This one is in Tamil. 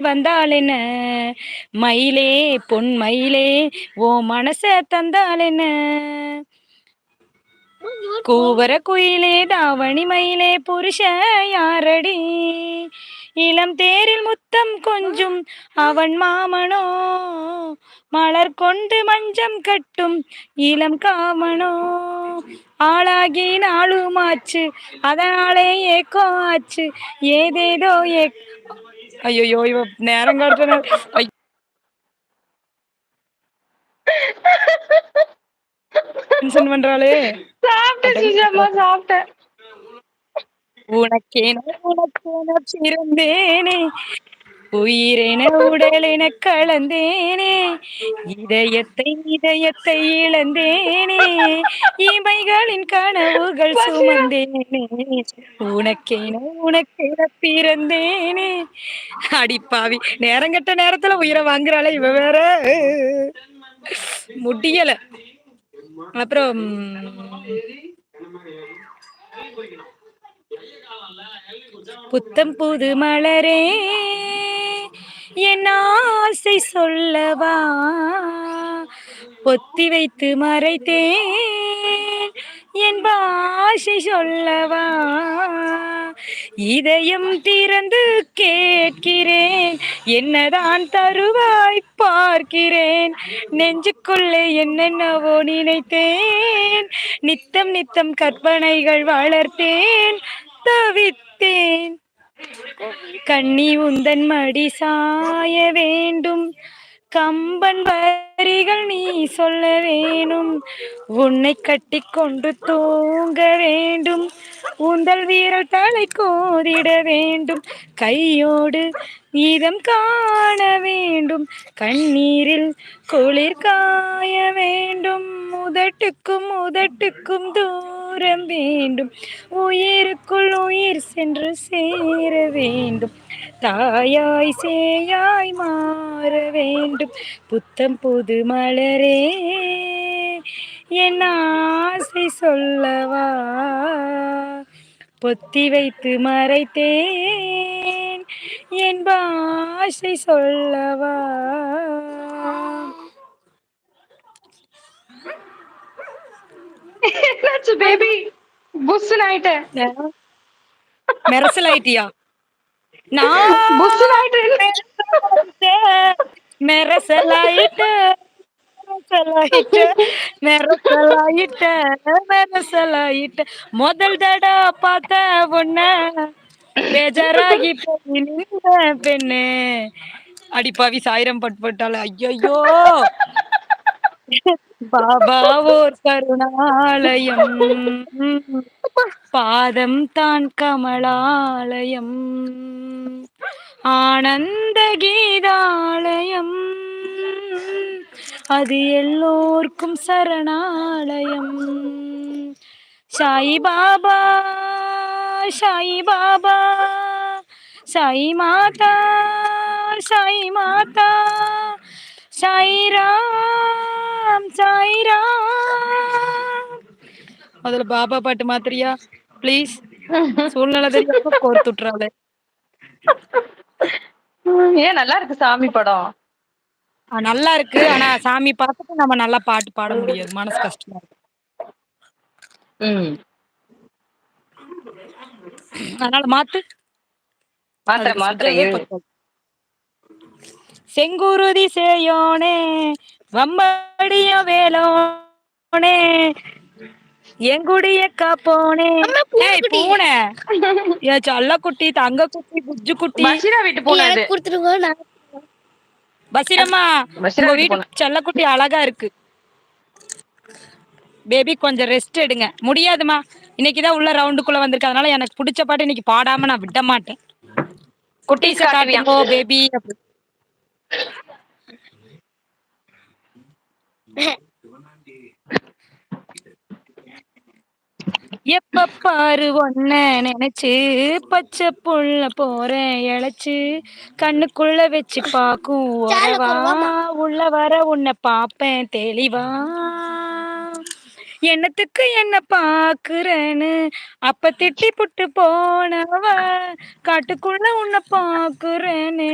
வந்தால் என்ன மயிலே பொன் மயிலே ஓ மனச தந்தால் என்ன கூவர குயிலே தாவணி மயிலே புருஷ யாரடி? இளம் தேரில் முத்தம் கொஞ்சும் அவன் மாமனோ? மலர் கொண்டு மஞ்சம் கட்டும் இளம் காமனோ? ஆளாகி நாளுமாச்சு அதனாலே ஏக்கோ ஆச்சு ஏதேதோ ஏ ஐயோ இவ நேரம் கடத்த டென்ஷன் பண்றாளே சாப்பிட்டேன் சுஜாமா சாப்பிட்டேன் உனக்கேன உனக்கேன பிறந்தேனே உயிரென உடலென கலந்தேனே இதயத்தை இதயத்தை இழந்தேனே இமைகளின் கனவுகள் சுமந்தேனே உனக்கேன உனக்கேன பிறந்தேனே அடிப்பாவி நேரங்கட்ட நேரத்துல உயிரை வாங்குறாளே இவ வேற. முடியல. அப்புறம் புத்தம் புது மலரே ஆசை சொல்லவா? பொத்தி வைத்து மறைத்தேன். என் பாஷை சொல்லவா? இதயம் திறந்து கேட்கிறேன். என்னதான் தருவாய் பார்க்கிறேன். நெஞ்சுக்குள்ளே என்னென்னவோ நினைத்தேன். நித்தம் நித்தம் கற்பனைகள் வளர்த்தேன். தவித்தேன். கண்ணி உந்தன் மடி சாய வேண்டும். கம்பன் வரிகள் நீ சொல்ல வேணும். உன்னை கட்டி கொண்டு தூங்க வேண்டும். உந்தல் வீரல் தலை கோதிட வேண்டும். கையோடு இதம் காண வேண்டும். கண்ணீரில் குளிர் காய வேண்டும். உதட்டுக்கும் உதட்டுக்கும் தூ தூரம் வேண்டும். உயிருக்குள் உயிர் சென்று சேர வேண்டும். தாயாய் சேயாய் மாற வேண்டும். புத்தம் புது மலரே என் ஆசை சொல்லவா? பொத்தி வைத்து மறைத்தேன். என் பாஷை சொல்லவா? என்னாச்சு பேபி புஸ்ஸுன்னு ஆயிட்டேன் மெரசல் ஆயிட்டியா நான் புஸ்ஸுன்னு ஆயிட்டேன் மெரசலாயிட்ட மெரசலாயிட்ட முதல் தடா பார்த்த பொண்ண பேஜாராகி போய் நின்ற பெண்ணு. அடிப்பாவி சாயிரம் பட்டு போட்டால பாபா ஓர் கருணாலயம். பாதம் தான் கமலாலயம். ஆனந்த கீதாலயம். அது எல்லோர்க்கும் சரணாலயம். சாய் பாபா சாய் பாபா சாய் மாதா சாய் மாதா சாய் ராம் சாய் ராம் முதல்ல பாபா பாட்டு மாத்திரியா? ப்ளீஸ் சூழ்நிலை தெரியாம கோர்த்துட்றாளே ஏன் நல்லா இருக்கு சாமி படம். நல்லா இருக்கு. ஆனா சாமி பார்த்துட்டு நம்ம நல்லா பாட்டு பாட முடியாது. மனசு கஷ்டமா இருக்கு. அதனால மாத்து. மாத்திரை அதுக்கு மாத்திரை சுஜாவே பத்தாது. செங்குருதி சேயோனே வம்படிய வேலோனே எங்குடிய காப்போனே. ஏய் பூனை. ஏ சல்லக்குட்டி தங்க குட்டி குஜ்ஜு குட்டி வீட்டு பஷீரா உங்க வீட்டு செல்லக்குட்டி அழகா இருக்கு. பேபி கொஞ்சம் ரெஸ்ட் எடுங்க. முடியாதுமா இன்னைக்குதான் உள்ள ரவுண்டுக்குள்ள வந்திருக்கு. அதனால எனக்கு பிடிச்ச பாட்டு இன்னைக்கு பாடாம நான் விட மாட்டேன். குட்டீஸ காட்டுவியா? காட்டுங்கோ. பேபி எப்ப பாரு ஒன்ன நினைச்சு பச்சை புள்ள போறேன் இழைச்சு கண்ணுக்குள்ள வச்சு பாக்கும் உள்ள வர உன்னை பாப்பேன் தெளிவா? என்னத்துக்கு என்ன பாக்குறேன்னு அப்ப திட்டி புட்டு போனவ? காட்டுக்குள்ள உன்னை பாக்குறேன்னு